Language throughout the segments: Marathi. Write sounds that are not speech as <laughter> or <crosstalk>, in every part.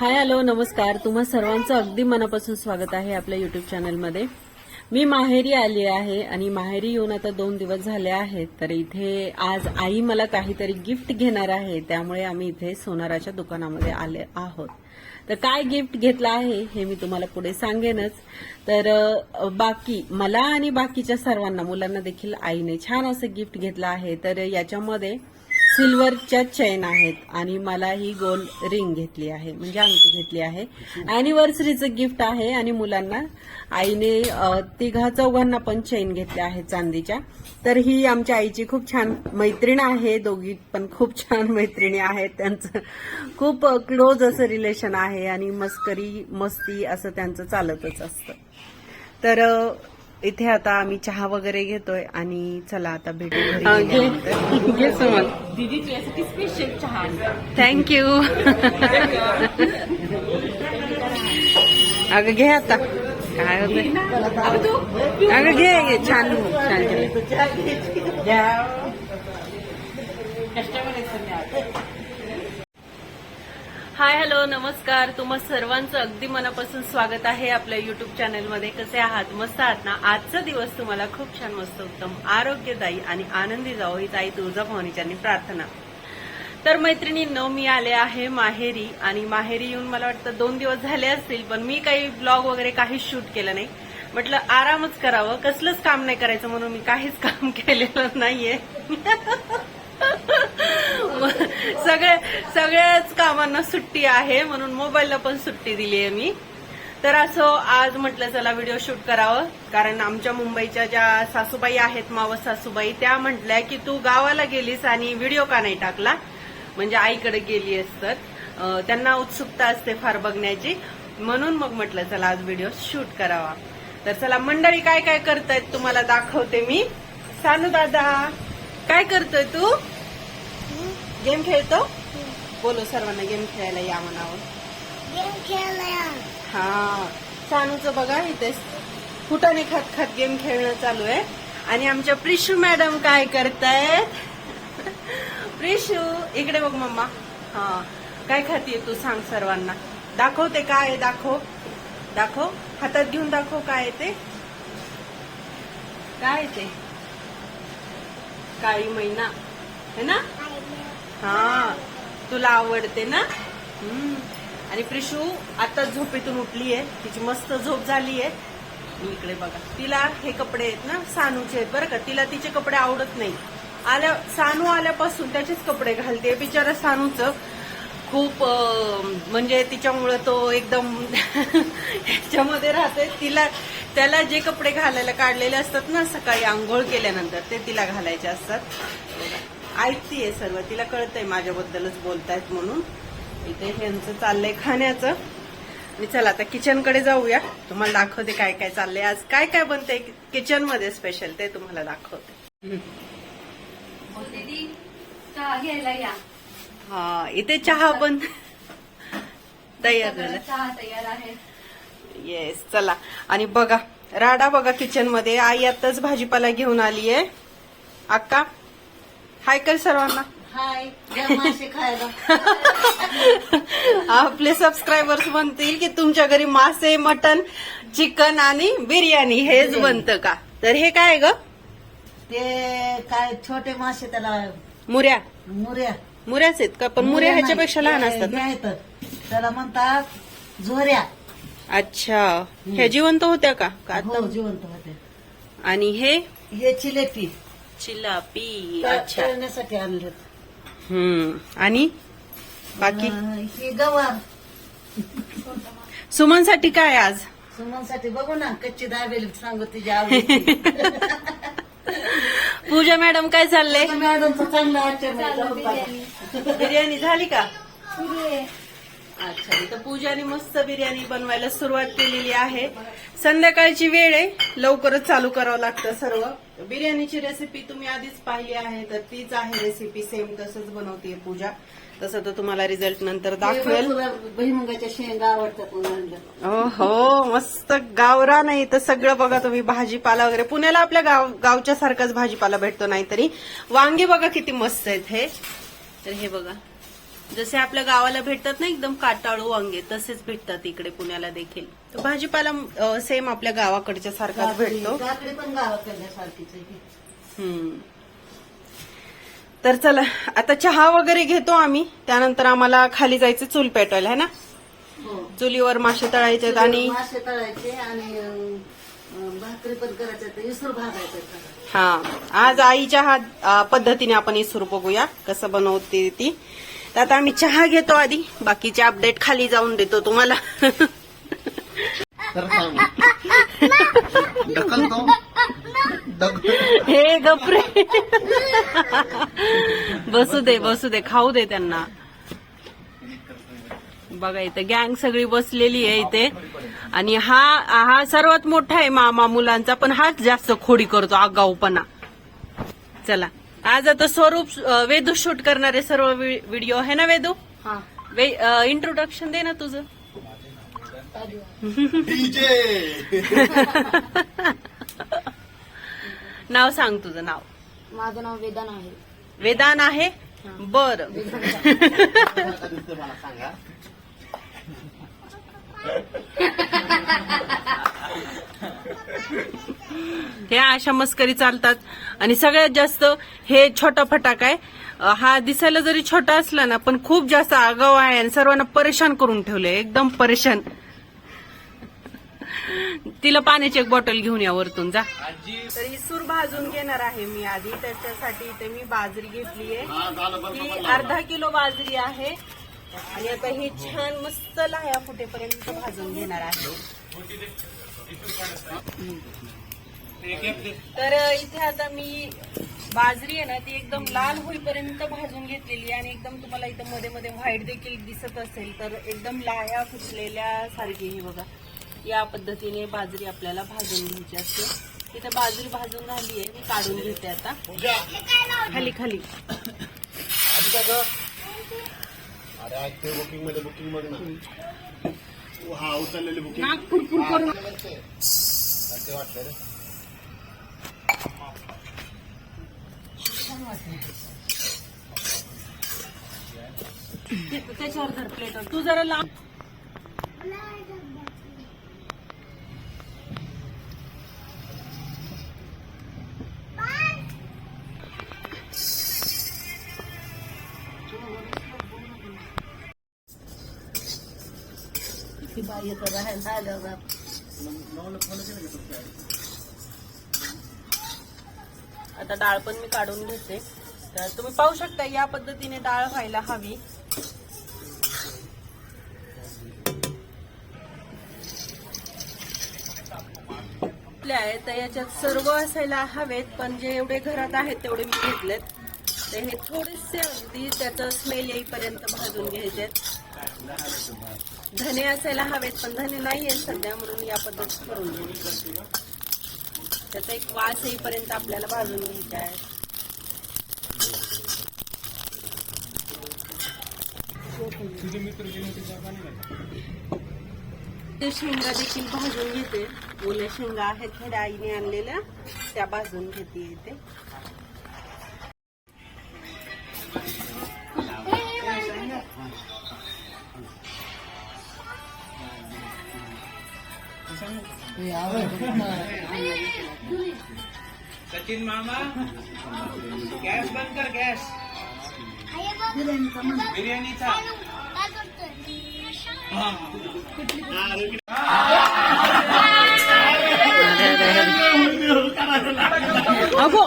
हाय हॅलो नमस्कार. तुम्हा सर्वांचं अगदी मनापासून स्वागत आहे आपल्या युट्यूब चॅनलमध्ये मी माहेरी आली आहे आणि माहेरी येऊन आता दोन दिवस झाले आहेत. तर इथे आज आई मला काहीतरी गिफ्ट घेणार आहे. त्यामुळे आम्ही इथे सोनाराच्या दुकानामध्ये आले आहोत. तर काय गिफ्ट घेतलं आहे हे मी तुम्हाला पुढे सांगेनच. तर बाकी मला आणि बाकीच्या सर्वांना मुलांना देखील आईने छान असं गिफ्ट घेतलं आहे. तर याच्यामध्ये सिल्वरच्या चेन आहेत आणि मला ही गोल्ड रिंग घेतली आहे म्हणजे अंगठी घेतली आहे. अॅनिव्हर्सरीचं गिफ्ट आहे आणि मुलांना आईने तिघा चौघांना पण चेन घेतल्या आहेत चांदीच्या. तर ही आमच्या आईची खूप छान मैत्रीण आहे दोघी पण खूप छान मैत्रिणी आहेत. त्यांचं खूप क्लोज असं रिलेशन आहे आणि मस्करी मस्ती असं त्यांचं चालतच असतं. तर इथे आता आम्ही चहा वगैरे घेतोय आणि चला आता भेटू थँक्यू <laughs> <laughs> अगं घे आता. काय होत अगं घे घे. छान छान हाय हॅलो नमस्कार. तुम्हा सर्वांचं अगदी मनापासून स्वागत आहे आपल्या युट्यूब चॅनलमध्ये कसे आहात? मस्त आहात ना? आजचा दिवस तुम्हाला खूप छान मस्त उत्तम आरोग्यदायी आणि आनंदी जावो ही ताई तुळजाभवानीच्यांनी प्रार्थना. तर मैत्रिणींनो मी आले आहे माहेरी आणि माहेरी येऊन मला वाटतं दोन दिवस झाले असतील पण मी काही ब्लॉग वगैरे काहीच शूट केलं नाही. म्हटलं आरामच करावं. कसलंच काम नाही करायचं म्हणून मी काहीच काम <laughs> केलेलं नाहीये. <laughs> सगळे सगळ्याच कामांना सुट्टी आहे म्हणून मोबाईलला पण सुट्टी दिली आहे मी. तर असं आज म्हटलं चला व्हिडिओ शूट करावं. कारण आमच्या मुंबईच्या ज्या सासूबाई आहेत मावस सासूबाई त्या म्हटल्या की तू गावाला गेलीस आणि व्हिडिओ का नाही टाकला? म्हणजे आईकडे गेली असतात त्यांना उत्सुकता असते फार बघण्याची. म्हणून मग म्हटलं चला आज व्हिडिओ शूट करावा. तर चला मंडळी काय काय करतायत तुम्हाला दाखवते मी. सानू दादा काय करतोय तू? गेम खेळतो? बोलो सर्वांना गेम खेळायला या म्हणावं गेम खेळला हा. सानूचं बघा इथे फुटाने खात खात गेम खेळणं चालू आहे. आणि आमच्या प्रिशू मॅडम काय करतायत? प्रिशू इकडे बघ मम्मा. हा. काय खातीये तू सांग सर्वांना. दाखवते काय दाखव. दाखव. हातात घेऊन दाखव काय ते. काय ते? काळी मैना. है ना? हा तुला आवडते ना? आणि प्रिशू आता झोपेतून उठली आहे तिची मस्त झोप झाली आहे इकडे बघा. तिला हे कपडे आहेत ना सानूचे आहेत बरं का? तिला तिचे कपडे आवडत नाही. आल्या सानू आल्यापासून त्याचेच कपडे घालते. बिचारा सानूचं खूप म्हणजे तिच्यामुळं तो एकदम <laughs> ह्याच्यामध्ये राहते तिला त्याला जे कपडे घालायला काढलेले असतात ना सकाळी आंघोळ केल्यानंतर ते तिला घालायचे असतात. ऐकतीये सर्व. तिला कळतंय माझ्याबद्दलच बोलतायत म्हणून. इथे ह्यांचं चाललंय खाण्याचं. मी चला आता किचनकडे जाऊया. तुम्हाला दाखवते काय काय चाललंय. आज काय काय बनते किचनमध्ये स्पेशल ते तुम्हाला दाखवते. या. हा इथे चहा पण तयार झाला. चहा तयार आहे. येस चला. आणि बघा राडा बघा किचनमध्ये आई आताच भाजीपाला घेऊन आली आहे अक्का? हाय कर सर्वांना. हाय खायला. <laughs> आपले सबस्क्रायबर्स म्हणतील की तुमच्या घरी मासे मटन चिकन आणि बिर्याणी हेच बनतं का? तर हे काय ग? ते काय छोटे मासे त्याला मुऱ्या. मुऱ्या. मुऱ्याच आहेत का? पण मुऱ्या ह्याच्यापेक्षा लहान असतात ना. त्याला म्हणतात झोऱ्या. अच्छा. ह्या जिवंत होत्या का? हो? जिवंत होते आणि हे? हे चिलेपी. चिलापी अच्छा. तळण्यासाठी आणले. हम्म. आणि बाकी? हे गवार. सुमनसाठी काय आज? सुमनसाठी बघू ना कच्ची दाबेली सांगू तिच्या आवडीची. <laughs> पूजा मॅडम काय चाललंय? मॅडमचं चांगलं आजच्या बिर्याणी. झाली का? अच्छा इथं पूजाने मस्त बिर्याणी बनवायला सुरुवात केलेली आहे. संध्याकाळची वेळ आहे लवकरच चालू करावं लागतं सर्व. बिर्याणीची रेसिपी तुम्ही आधीच पाहिली आहे तर तीच आहे रेसिपी सेम तसंच बनवते पूजा. तसं तर तुम्हाला रिझल्ट नंतर दाखवेल. भुईमुगाच्या शेंगा आवडतात हो हो मस्त गावरा नाही तर सगळं बघा तुम्ही भाजीपाला वगैरे. पुण्याला आपल्या गाव गावच्या सारखाच भाजीपाला भेटतो नाहीतरी. वांगे बघा किती मस्त आहेत हे. तर हे बघा. जसे आपल्या गावाला भेटतात ना एकदम काटाळू वांगे तसेच भेटतात इकडे पुण्याला देखील. तर भाजीपाला सेम आपल्या गावाकडच्या सारखाच भेटतो. पण गावाकडल्यासारखीच आहे की. हम्म. तर चला आता चहा वगैरे घेतो आम्ही. त्यानंतर आम्हाला खाली जायचं चूल पेटवायला है ना? हो. चुलीवर मासे तळायचे आहेत आणि मासे तळायचे आणि अं, भाकरी पण करायच्या ते इसरू भागायचे हा. आज आईच्या हा अ, पद्धतीने आपण इसरू बघूया कसं बनवते ती. तर आता आम्ही चहा घेतो आधी. बाकीचे अपडेट खाली जाऊन देतो तुम्हाला. <laughs> तर सांग. ढकलतो ढकल. हे गपरे बसू दे बसू दे. खाऊ दे त्यांना. बघा इथे गँग सगळी बसलेली आहे इथे. आणि हा हा सर्वात मोठा आहे मामा मुलांचा पण हाच जास्त खोडी करतो आगाऊपणा. चला. आज आता स्वरूप वेदू शूट करणारे सर्व वि- व्हिडिओ आहे ना वेदू? इंट्रोडक्शन दे ना तुझं. नाव सांग तुझं नाव. माझं नाव वेदान आहे. वेदान आहे? बर. हे अशा मस्करी चालतात. आणि सगळ्यात जास्त हे छोटा फटाका आहे. हा दिसायला जरी छोटा असला ना पण खूप जास्त आगाव आहे आणि सर्वांना परेशान करून ठेवले एकदम परेशान. तिला पाण्याची एक बॉटल घेऊन या वरतून जा. तर ही सूर भाजून घेणार आहे मी आधी त्याच्यासाठी इथे मी बाजरी घेतली आहे. हा ही अर्धा किलो बाजरी आहे. आणि आता ही छान मस्त लाह्या फुटेपर्यंत भाजून घेणार आहे. तर इथे आता मी बाजरी आहे ना ती एकदम लाल होईपर्यंत भाजून घेतलेली आहे आणि एकदम तुम्हाला इथं मध्ये मध्ये व्हाईट देखील दिसत असेल तर एकदम लाह्या फुटलेल्या सारखी ही बघा. या पद्धतीने बाजरी आपल्याला भाजून घ्यायची असते. इथे बाजरी भाजून झाली आहे मी काढून घेते आता. खाली खाली. त्याच्यावर धर प्लेटवर तू जरा लांब. बाई येतं राहायला आता डाळ पण मी काढून घेते. तर तुम्ही पाहू शकता या पद्धतीने डाळ व्हायला हवी. आहे तर याच्यात सर्व असायला हवेत पण जे एवढे घरात आहेत तेवढे मी घेतलेत. तर हे थोडेसे अगदी त्याचा स्मेल येईपर्यंत भाजून घ्यायचे धने असायला हवेत पण धने नाही आहेत सध्या म्हणून या पद्धतीत करून घेऊ त्याचा एक वास येईपर्यंत आपल्याला भाजून घ्यायचा आहे. ते शेंगा देखील भाजून घेते. ओल्या शेंगा आहेत थोड्या आईने आणलेल्या त्या भाजून घेते इथे. सचिन मामा गॅस बंद कर गॅस। बिर्याणीचा अगो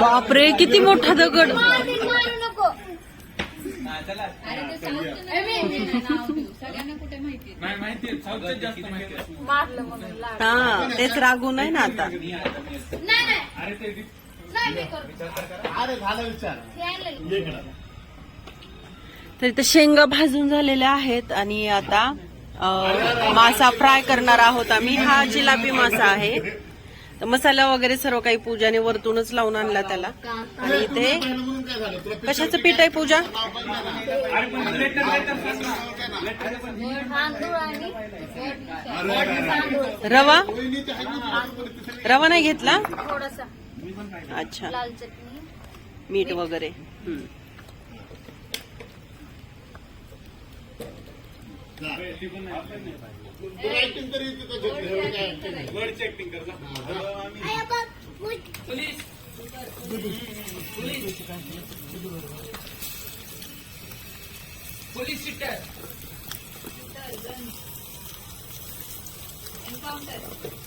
बापरे किती मोठा दगड. हा, चला. नाही माहिती आहे, साऊथचं जास्त माहिती आहे. हा तेच रागून आहे ना आता. अरे ते अरे झालं विचार. ये इकडं. तर इथं शेंगा भाजून झालेल्या आहेत आणि आता अ, मासा फ्राय करणार आहोत आम्ही. हा जिलापी मासा आहे. मसाला वगैरे सर्व काही पूजाने वरतूनच लावून आणला त्याला. आणि इथे कशाचं पीठ आहे पूजा? रवा? रवा नाही घेतला? थोडासा. अच्छा. मीठ वगैरे. हम्म. ऍक्टिंग तरी word acting police police encounter